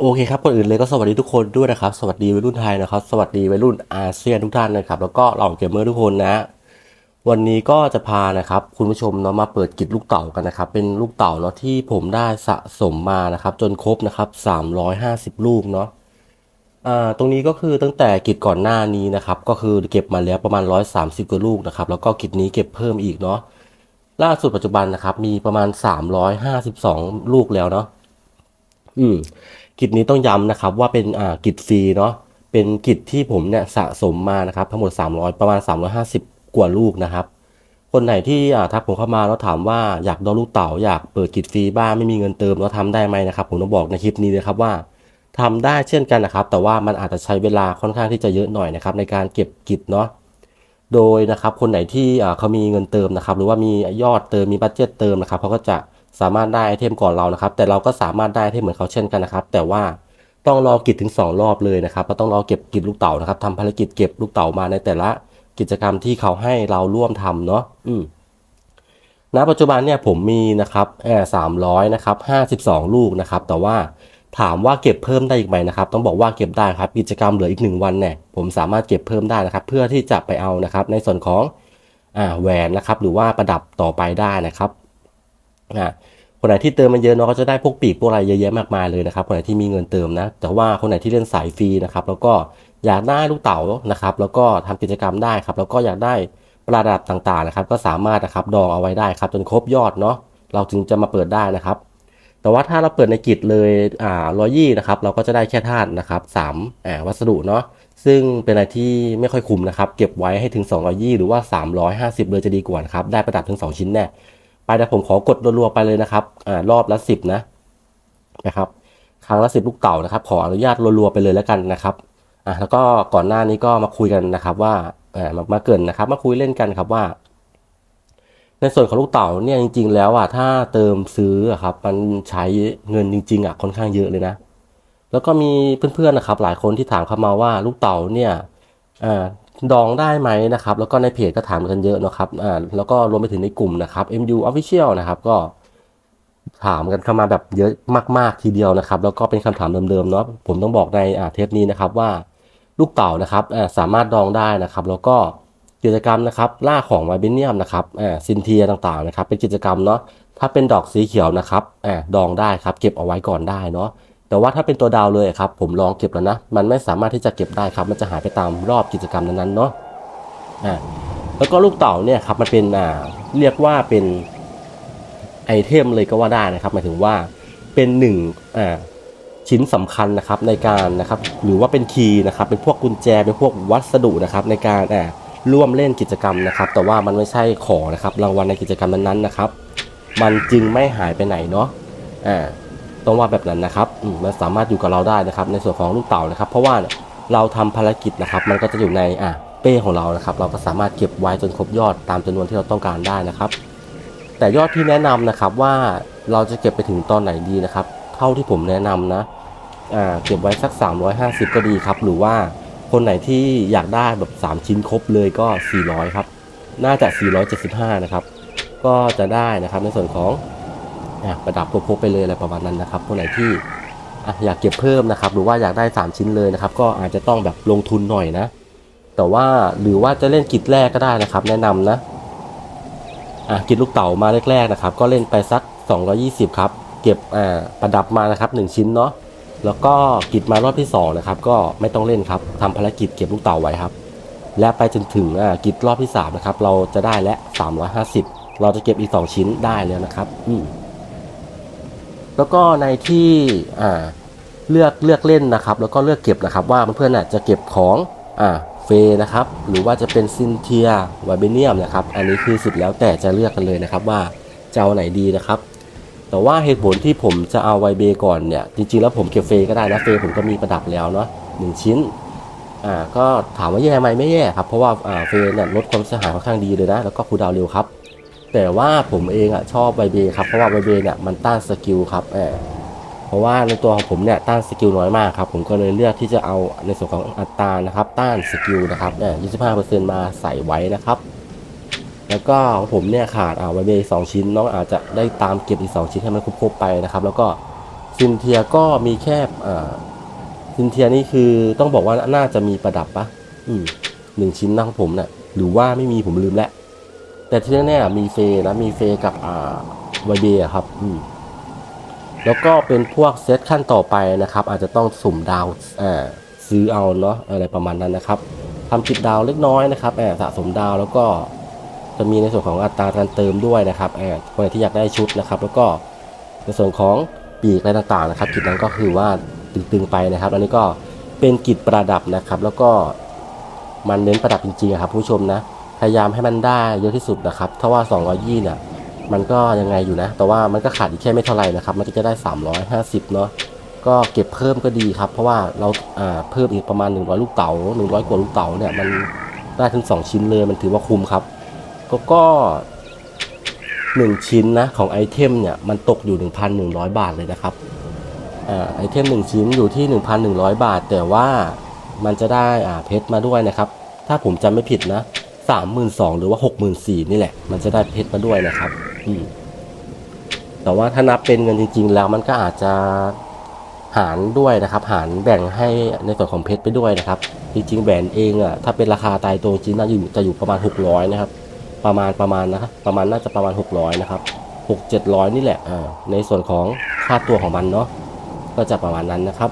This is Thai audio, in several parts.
โอเคครับก่อนอื่นเลยก็สวัสดีทุกคนด้วยนะครับ สวัสดีวัยรุ่นไทยนะครับ สวัสดีวัยรุ่นอาเซียนทุกท่านนะครับ แล้วก็เหล่าเกมเมอร์ทุกคนนะ วันนี้ก็จะพานะครับ คุณผู้ชมเนาะมาเปิดกิจลูกเต่ากันนะครับ เป็นลูกเต่าเนาะที่ผมได้สะสมมานะครับ จนครบนะครับ 350 ลูกเนาะอ่าตรงนี้ก็คือตั้งแต่กิจก่อนหน้านี้นะครับ ก็คือเก็บมาแล้วประมาณ 130กว่าลูกนะครับ แล้วก็กิจนี้เก็บเพิ่มอีกเนาะ ล่าสุดปัจจุบันนะครับ มีประมาณ 352 ลูกแล้วเนาะ อืม กิจนี้ต้องย้ำนะครับว่าเป็นอ่ากิจฟรีเนาะเป็นกิจที่ผมเนี่ยสะสมมานะครับทั้งหมด 300 ประมาณ 350 กว่าลูกนะครับ คนไหนที่อ่าทักผมเข้ามาแล้วถามว่าอยากดอลูกเต๋าอยากเปิดกิจฟรีบ้างไม่มีเงินเติมแล้วทำได้ไหมนะครับ ผมต้องบอกในคลิปนี้เลยครับว่าทำได้เช่นกันนะครับ แต่ว่ามันอาจจะใช้เวลาค่อนข้างที่จะเยอะหน่อยนะครับในการเก็บกิจเนาะโดยนะครับคนไหนที่เขามีเงินเติมนะครับ หรือว่ามียอดเติมมีบัตเจตเติมนะครับเขาก็จะ สามารถได้ไอเทมก่อนเรานะครับ แต่เราก็สามารถได้ไอเทมเหมือนเขาเช่นกันนะครับ แต่ว่าต้องรอกิจถึง 2 รอบเลยนะครับก็ต้องรอเก็บกิจลูกเต่านะครับทำภารกิจเก็บลูกเต่ามาในแต่ละกิจกรรมที่เขาให้เราร่วมทำเนาะอืมณปัจจุบันเนี่ยผมมีนะครับแอร์สามร้อยนะครับห้าสิบสองลูกนะครับ แต่ว่าถามว่าเก็บเพิ่มได้อีกไหมนะครับ ต้องบอกว่าเก็บได้ครับ กิจกรรมเหลืออีกหนึ่งวันเนี่ยผมสามารถเก็บเพิ่มได้นะครับ เพื่อที่จะไปเอานะครับ ในส่วนของอ่าแหวนนะครับ หรือว่าประดับต่อไปได้นะครับ อ่าคนไหนที่เติมมันเยอะเนาะก็จะได้พวกปีกพวกอะไรเยอะแยะมากมายเลยนะครับคนไหนที่มีเงินเติมนะ แต่ว่าคนไหนที่เล่นสายฟรีนะครับแล้วก็อยากได้ลูกเต๋านะครับ แล้วก็ทำกิจกรรมได้ครับ แล้วก็อยากได้ประดับต่างๆนะครับ ก็สามารถนะครับดองเอาไว้ได้ครับจนครบยอดเนาะเราถึงจะมาเปิดได้นะครับ แต่ว่าถ้าเราเปิดในกิจเลยอ่าร้อยี่นะครับเราก็จะได้แค่ธาตุนะครับสามอ่าวัสดุเนาะซึ่งเป็นอะไรที่ไม่ค่อยคุ้มนะครับ เก็บไว้ให้ถึง 220 หรือว่า 350 เลยจะดีกว่านะครับ ได้ประดับถึง 2 ชิ้นแน่ ไปเดี๋ยวผมขอกดรัวๆไปเลยนะครับอ่ารอบละ10นะนะครับครั้งละ10ลูกเต่านะครับ ขออนุญาตรัวๆไปเลยแล้วกันนะครับอะแล้วก็ก่อนหน้านี้ก็มาคุยกันนะครับว่าอ่ามามาเกินนะครับ มาคุยเล่นกันครับว่า ในส่วนของลูกเต่าเนี่ยจริง ๆ แล้วอะถ้าเติมซื้อครับมันใช้เงินจริง ๆอะค่อนข้างเยอะเลยนะ แล้วก็มีเพื่อนๆนะครับ หลายคนที่ถามเข้ามาว่าลูกเต่าเนี่ยอ่า ดองได้ไหมนะครับ แล้วก็ในเพจก็ถามกันเยอะนะครับอ่าแล้วก็รวมไปถึงในกลุ่มนะครับ MU Official นะครับก็ถามกันเข้ามาแบบเยอะมาก ๆ ทีเดียวนะครับ แล้วก็เป็นคำถามเดิมๆเนาะผมต้องบอกในอ่าเทปนี้นะครับว่าลูกเต่านะครับอ่าสามารถดองได้นะครับ แล้วก็กิจกรรมนะครับล่าของไวเบเนียมนะครับแอบซินเทียต่างๆนะครับ เป็นกิจกรรมเนาะถ้าเป็นดอกสีเขียวนะครับแอบดองได้ครับ เก็บเอาไว้ก่อนได้เนาะ แต่ว่าถ้าเป็นตัวดาวเลยครับผมลองเก็บแล้วนะ มันไม่สามารถที่จะเก็บได้ครับ มันจะหายไปตามรอบกิจกรรมนั้นๆเนาะอ่าแล้วก็ลูกเต่าเนี่ยครับมันเป็นอ่าเรียกว่าเป็นไอเทมเลยก็ว่าได้นะครับหมายถึงว่าเป็นหนึ่งอ่าชิ้นสำคัญนะครับในการนะครับหรือว่าเป็นคีย์นะครับเป็นพวกกุญแจเป็นพวกวัสดุนะครับในการแอบร่วมเล่นกิจกรรมนะครับ แต่ว่ามันไม่ใช่ของนะครับรางวัลในกิจกรรมนั้นๆนะครับ มันจึงไม่หายไปไหนเนาะอ่า ต้องว่าแบบนั้นนะครับมันสามารถอยู่กับเราได้นะครับ ในส่วนของลูกเต่านะครับ เพราะว่าเราทำภารกิจนะครับ มันก็จะอยู่ในอ่าเป้ของเรานะครับ เราก็สามารถเก็บไว้จนครบยอดตามจำนวนที่เราต้องการได้นะครับ แต่ยอดที่แนะนำนะครับว่าเราจะเก็บไปถึงตอนไหนดีนะครับ เท่าที่ผมแนะนำนะอ่าเก็บไว้สัก 350 ก็ดีครับ หรือว่าคนไหนที่อยากได้แบบ 3 ชิ้นครบเลยก็ 400 ครับ น่าจะ 475 นะครับ ก็จะได้นะครับในส่วนของ ประดับครบๆไปเลยอะไรประมาณนั้นนะครับคนไหนที่อยากเก็บเพิ่มนะครับ หรือว่าอยากได้ 3 ชิ้นเลยนะครับ ก็อาจจะต้องแบบลงทุนหน่อยนะ แต่ว่าหรือว่าจะเล่นกิจแรกก็ได้นะครับ แนะนำนะอะกินลูกเต๋ามาแรกๆนะครับ ก็เล่นไปสัก 220 ครับ เก็บอ่าประดับมานะครับ 1 ชิ้นเนาะแล้วก็กิจมารอบที่2นะครับก็ไม่ต้องเล่นครับทำภารกิจเก็บลูกเต๋าไว้ครับ และไปจนถึงอ่ากิจรอบที่3นะครับเราจะได้และ 350 เราจะเก็บอีก 2 ชิ้นได้แล้วนะครับ อืม แล้วก็ในที่เลือกเลือกเล่นนะครับ แล้วก็เลือกเก็บนะครับ ว่าเพื่อนๆน่ะจะเก็บของอ่าเฟนะครับ หรือว่าจะเป็นซินเทียไวเบเนียมนะครับ อันนี้คือสุดแล้วแต่จะเลือกกันเลยนะครับว่าจะเอาไหนดีนะครับ แต่ว่าเหตุผลที่ผมจะเอาไวเบก่อนเนี่ย จริงๆแล้วผมเก็บเฟก็ได้นะเฟผมก็มีประดับแล้วเนาะหนึ่งชิ้นอ่าก็ถามว่าแย่ไหมไม่แย่ครับ เพราะว่าอ่าเฟเนี่ยลดความเสียหายค่อนข้างดีเลยนะ แล้วก็คูลดาวน์เร็วครับ แต่ว่าผมเองอะชอบไวเบครับเพราะว่าไวเบเนี่ยมันต้านสกิลครับแอบเพราะว่าในตัวของผมเนี่ยต้านสกิลน้อยมากครับผมก็เลยเลือกที่จะเอาในส่วนของอัตรานะครับต้านสกิลนะครับแอบ25%มาใส่ไว้นะครับ แล้วก็ของผมเนี่ยขาดอ่าไวเบสองชิ้นน้องอาจจะได้ตามเก็บอีก2ชิ้นให้มันครบๆไปนะครับ แล้วก็ซินเทียก็มีแค่อ่าซินเทียนี่คือต้องบอกว่าน่าจะมีประดับปะอืมหนึ่งชิ้นนะของผมเนะ่ะหรือว่าไม่มีผมลืมแล้ว แต่ที่แน่ๆมีเฟนะมีเฟกับอ่าไวเบียครับอืมแล้วก็เป็นพวกเซตขั้นต่อไปนะครับ อาจจะต้องสุ่มดาวอ่าซื้อเอาเนาะอะไรประมาณนั้นนะครับทำจิตดาวเล็กน้อยนะครับแอบสะสมดาวแล้วก็จะมีในส่วนของอัตราการเติมด้วยนะครับแอบคนที่อยากได้ชุดนะครับ แล้วก็ในส่วนของปีกอะไรต่างๆนะครับกิจนั้นก็คือว่าตึงๆไปนะครับ อันนี้ก็เป็นกิจประดับนะครับ แล้วก็มันเน้นประดับจริงๆครับผู้ชมนะ พยายามให้มันได้เยอะที่สุดนะครับถ้าว่า200ยี่เนี่ยมันก็ยังไงอยู่นะ แต่ว่ามันก็ขาดอีกแค่ไม่เท่าไหร่นะครับ มันก็จะได้ 350 เนาะก็เก็บเพิ่มก็ดีครับ เพราะว่าเราอ่าเพิ่มอีกประมาณ 100 ลูกเต๋า100 กว่าลูกเต๋าเนี่ยมันได้ถึง 2 ชิ้นเลยมันถือว่าคุ้มครับ ก็ก็ 1 ชิ้นนะของไอเทมเนี่ยมันตกอยู่ 1,100 บาทเลยนะครับอ่าไอเทม 1 ชิ้นอยู่ที่ 1,100 บาท แต่ว่ามันจะได้อ่าเพชรมาด้วยนะครับ ถ้าผมจำไม่ผิดนะ สามหมื่นสองหรือว่าหกหมื่นสี่นี่แหละ มันจะได้เพชรมาด้วยนะครับอืมแต่ว่าถ้านับเป็นเงินจริง ๆ แล้วมันก็อาจจะหารด้วยนะครับ หารแบ่งให้ในส่วนของเพชรไปด้วยนะครับ จริงๆแหวนเองอะถ้าเป็นราคาตายตัวจริงน่าจะอยู่จะอยู่ประมาณหกร้อยนะครับ ประมาณประมาณนะครับประมาณน่าจะประมาณหกร้อยนะครับหกเจ็ดร้อยนี่แหละอ่าในส่วนของค่าตัวของมันเนาะก็จะประมาณนั้นนะครับ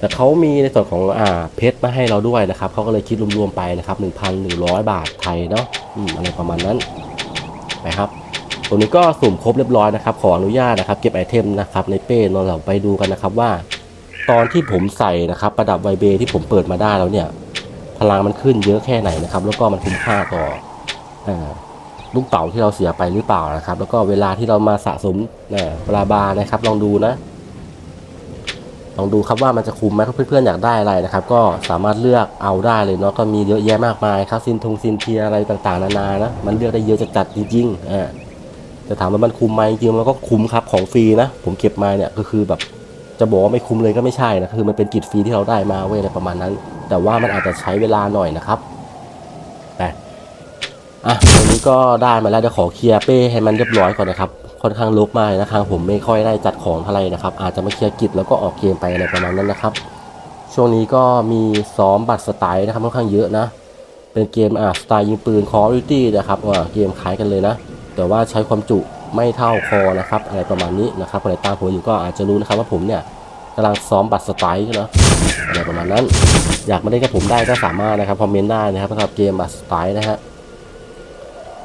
แต่เขามีในส่วนของอ่าเพชรมาให้เราด้วยนะครับเขาก็เลยคิดรวมๆไปนะครับ 1,100 บาทไทยเนาะอืมอะไรประมาณนั้นไปครับตรงนี้ก็สุ่มครบเรียบร้อยนะครับ ขออนุญาตนะครับ เก็บไอเทมนะครับในเป้เราเราไปดูกันนะครับว่า ตอนที่ผมใส่นะครับ ประดับไวเบที่ผมเปิดมาได้แล้วเนี่ย พลังมันขึ้นเยอะแค่ไหนนะครับ แล้วก็มันคุ้มค่าต่ออ่าลูกเต๋าที่เราเสียไปหรือเปล่านะครับ แล้วก็เวลาที่เรามาสะสมอ่าปลาบานะครับ ลองดูนะ ลองดูครับว่ามันจะคุ้มไหมถ้าเพื่อนๆอยากได้อะไรนะครับ ก็สามารถเลือกเอาได้เลยเนาะก็มีเยอะแยะมากมายครับซินทงซินเทียอะไรต่างๆนานานะมันเลือกได้เยอะจัดๆจริงๆอ่าแต่ถามว่ามันคุ้มไหมจริงๆมันก็คุ้มครับของฟรีนะ ผมเก็บมาเนี่ยก็คือแบบจะบอกว่าไม่คุ้มเลยก็ไม่ใช่นะคือมันเป็นกิจฟรีที่เราได้มาเว้ยอะไรประมาณนั้น แต่ว่ามันอาจจะใช้เวลาหน่อยนะครับแต่อะวันนี้ก็ได้มาแล้วเดี๋ยวขอเคลียร์เป้ให้มันเรียบร้อยก่อนนะครับ ค่อนข้างลกมากนะครับผมไม่ค่อยได้จัดของอะไรนะครับ อาจจะมาเคลียร์กิจแล้วก็ออกเกมไปอะไรประมาณนั้นนะครับ ช่วงนี้ก็มีซ้อมบัตรสไตล์นะครับค่อนข้างเยอะนะ เป็นเกมอ่าสไตล์ยิงปืน Call of Duty นะครับว่าเกมคล้ายกันเลยนะ แต่ว่าใช้ความจุไม่เท่าคอนะครับอะไรประมาณนี้นะครับคนไหนตามผมอยู่ก็อาจจะรู้นะครับว่าผมเนี่ยกำลังซ้อมบัตรสไตล์เนาะอะไรประมาณนั้น อยากมาเล่นกับผมได้ก็สามารถนะครับคอมเมนต์ได้นะครับสำหรับเกมบัตรสไตล์นะฮะ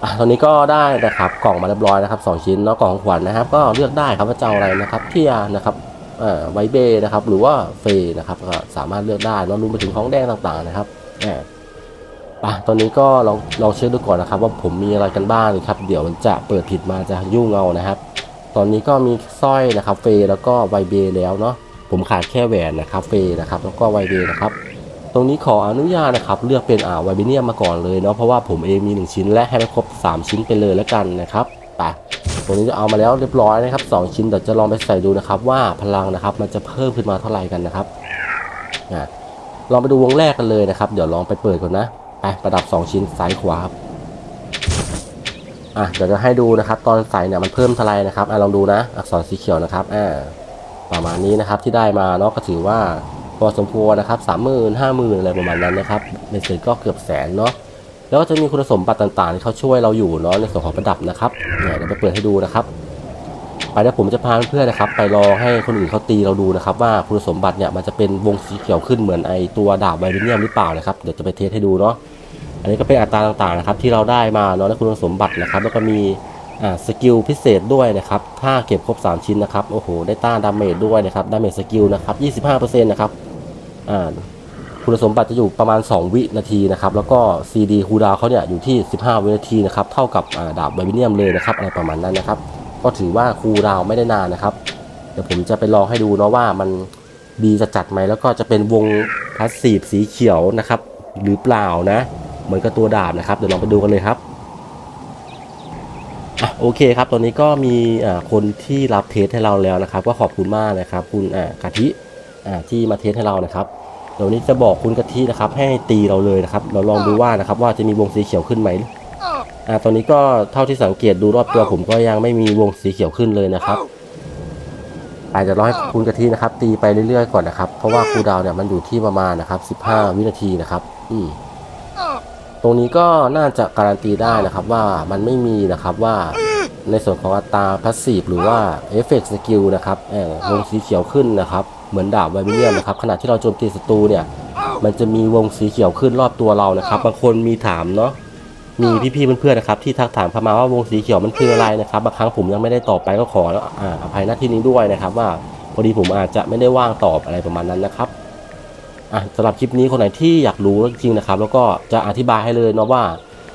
อะตอนนี้ก็ได้นะครับกล่องมาเรียบร้อยนะครับสองชิ้นเนาะกล่องของขวัญนะครับ ก็เลือกได้ครับว่าจะเอาอะไรนะครับเทียนะครับอ่อไวเบนะครับ หรือว่าเฟนะครับก็สามารถเลือกได้เนอะรวมไปถึงของแดงต่างๆนะครับแหมอะตอนนี้ก็ลองลองเช็คดูก่อนนะครับ ว่าผมมีอะไรกันบ้างนะครับ เดี๋ยวมันจะเปิดผิดมาจะยุ่งเอานะครับ ตอนนี้ก็มีสร้อยนะครับ เฟแล้วก็ไวเบแล้วเนาะผมขาดแค่แหวนนะครับ เฟนะครับ แล้วก็ไวเบนะครับ ตรงนี้ขออนุญาตนะครับเลือกเป็นอ่าไวเบเนียมมาก่อนเลยเนาะเพราะว่าผมเองมี 1 ชิ้นและให้มันครบ 3 ชิ้นไปเลยแล้วกันนะครับไปตรงนี้จะเอามาแล้วเรียบร้อยนะครับ 2 ชิ้นเดี๋ยวจะลองไปใส่ดูนะครับ ว่าพลังนะครับมันจะเพิ่มขึ้นมาเท่าไหร่กันนะครับอะลองไปดูวงแรกกันเลยนะครับ เดี๋ยวลองไปเปิดก่อนนะไปประดับ 2 ชิ้นซ้ายขวาครับอะเดี๋ยวจะให้ดูนะครับ ตอนใส่เนี่ยมันเพิ่มเท่าไหร่นะครับอะลองดูนะ อักษรสีเขียวนะครับอ่าประมาณนี้นะครับที่ได้มาเนาะก็ถือว่า พอสมควรนะครับสามหมื่นห้าหมื่นอะไรประมาณนั้นนะครับในเสร็จก็เกือบแสนเนาะแล้วก็จะมีคุณสมบัติต่างๆที่เขาช่วยเราอยู่เนาะในส่วนของประดับนะครับเนี่ยเดี๋ยวไปเปิดให้ดูนะครับไปแล้วผมจะพาเพื่อนๆนะครับ ไปลองให้คนอื่นเขาตีเราดูนะครับ ว่าคุณสมบัติเนี่ยมันจะเป็นวงสีเขียวขึ้นเหมือนไอตัวดาบไวเบเนียมหรือเปล่านะครับเดี๋ยวจะไปเทสให้ดูเนาะอันนี้ก็เป็นอัตราต่างๆนะครับที่เราได้มาเนาะและคุณสมบัตินะครับ แล้วก็มี สกิลพิเศษด้วยนะครับ ถ้าเก็บครบ 3 ชิ้นนะครับ โอ้โห ได้ต้านดาเมจด้วยนะครับ ดาเมจสกิลนะครับ 25%นะครับ อ่า คุณสมบัติจะอยู่ประมาณ 2 วินาทีนะครับ แล้วก็ CD คูดาวเขาเนี่ยอยู่ที่ 15 วินาทีนะครับ เท่ากับดาบไวเบเนียมเลยนะครับ อะไรประมาณนั้นนะครับ ก็ถือว่าคูดาวไม่ได้นานนะครับ เดี๋ยวผมจะไปลองให้ดูเนาะว่ามันดีจะจัดไหม แล้วก็จะเป็นวงพาสซีฟสีเขียวนะครับ หรือเปล่านะ เหมือนกับตัวดาบนะครับ เดี๋ยวลองไปดูกันเลยครับ อะโอเคครับ ตอนนี้ก็มีคนที่รับเทสให้เราแล้วนะครับ ก็ขอบคุณมากนะครับ คุณกะทิที่มาเทสให้เรานะครับเดี๋ยวนี้จะบอกคุณกะทินะครับ ให้ตีเราเลยนะครับ เราลองดูว่านะครับ ว่าจะมีวงสีเขียวขึ้นไหมอ่าตอนนี้ก็เท่าที่สังเกตดูรอบตัวผมก็ยังไม่มีวงสีเขียวขึ้นเลยนะครับไปเดี๋ยวรอให้คุณกะทินะครับ ตีไปเรื่อยๆก่อนนะครับ เพราะว่าคูดาวเนี่ยมันอยู่ที่ประมาณนะครับ 15 วินาทีนะครับ อืม ตรงนี้ก็น่าจะการันตีได้นะครับว่ามันไม่มีนะครับว่าในส่วนของอัตราพาสซีฟหรือว่าเอฟเฟกต์สกิลนะครับเออวงสีเขียวขึ้นนะครับ เหมือนดาบไวเบเนียมนะครับขณะที่เราโจมตีศัตรูเนี่ย มันจะมีวงสีเขียวขึ้นรอบตัวเรานะครับบางคนมีถามเนาะมีพี่ๆเพื่อนๆนะครับที่ทักถามเข้ามาว่าวงสีเขียวมันคืออะไรนะครับบางครั้งผมยังไม่ได้ตอบไปก็ขอออภัยหน้าที่นี้ด้วยนะครับ ว่าพอดีผมอาจจะไม่ได้ว่างตอบอะไรประมาณนั้นนะครับ อะสำหรับคลิปนี้คนไหนที่อยากรู้จริงๆนะครับ แล้วก็จะอธิบายให้เลยเนาะว่า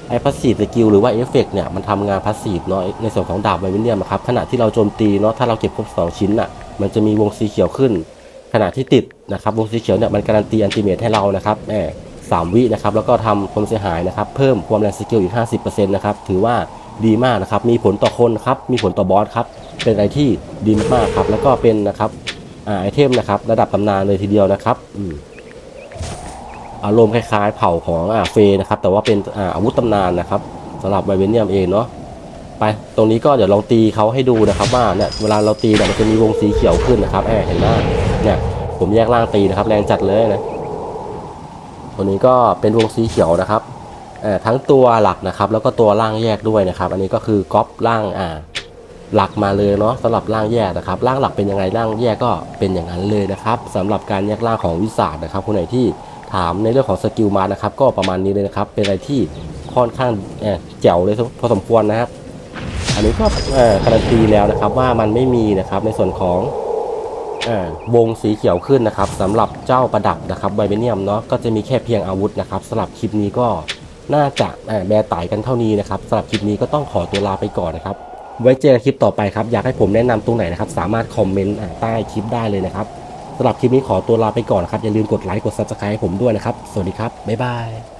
ไอ้พาสซีฟสกิลหรือว่าเอฟเฟกเนี่ยมันทำงานพาสซีฟเนาะในส่วนของดาบไวเบเนียมะครับขณะที่เราโจมตีเนาะถ้าเราเก็บครบ2ชิ้นอะมันจะมีวงสีเขียวขึ้น ขณะที่ติดนะครับวงสีเขียวเนี่ยมันการันตีอันติเมทให้เรานะครับแหมสามวินะครับแล้วก็ทำความเสียหายนะครับ เพิ่มความแรงสกิลอีก 50%นะครับถือว่าดีมากนะครับมีผลต่อคนครับมีผลต่อบอสครับเป็นอะไรที่ดีมากครับแล้วก็เป็นนะครับอไอเทมนะครับระดับตำนานเลยทีเดียวนะครับอืม อารมณ์คล้ายๆ เผ่าของอ่าเฟย์นะครับ แต่ว่าเป็นอ่าอาวุธตำนานนะครับสำหรับไวเบเนียมเองเนาะไปตรงนี้ก็เดี๋ยวลองตีเขาให้ดูนะครับว่าเนี่ยเวลาเราตีเนี่ยมันจะมีวงสีเขียวขึ้นนะครับแอบเห็นไหมเนี่ยผมแยกล่างตีนะครับ แรงจัดเลยนะตัวนี้ก็เป็นวงสีเขียวนะครับทั้งตัวหลักนะครับ แล้วก็ตัวล่างแยกด้วยนะครับ อันนี้ก็คือก๊อปล่างอ่าหลักมาเลยเนาะสำหรับร่างแยกนะครับร่างหลักเป็นยังไงร่างแยกก็เป็นอย่างนั้นเลยนะครับสำหรับการแยกร่างของวิสาดนะครับคนไหนที่ ถามในเรื่องของสกิลมานะครับ ก็ประมาณนี้เลยนะครับ เป็นอะไรที่ค่อนข้างเอ่อแจ๋วเลยพอสมควรนะครับ อันนี้ก็การันตีแล้วนะครับว่ามันไม่มีนะครับในส่วนของวงสีเขียวขึ้นนะครับสำหรับเจ้าประดับนะครับไวเบเนียมเนาะก็จะมีแค่เพียงอาวุธนะครับสำหรับคลิปนี้ก็น่าจะเอ่อแบร์ไต่กันเท่านี้นะครับสำหรับคลิปนี้ก็ต้องขอตัวลาไปก่อนนะครับ ไว้เจอกันคลิปต่อไปครับ อยากให้ผมแนะนำตรงไหนนะครับ สามารถคอมเมนต์ใต้คลิปได้เลยนะครับ สำหรับคลิปนี้ขอตัวลาไปก่อนนะครับ อย่าลืมกดไลค์กด subscribe ให้ผมด้วยนะครับ สวัสดีครับ บ๊ายบาย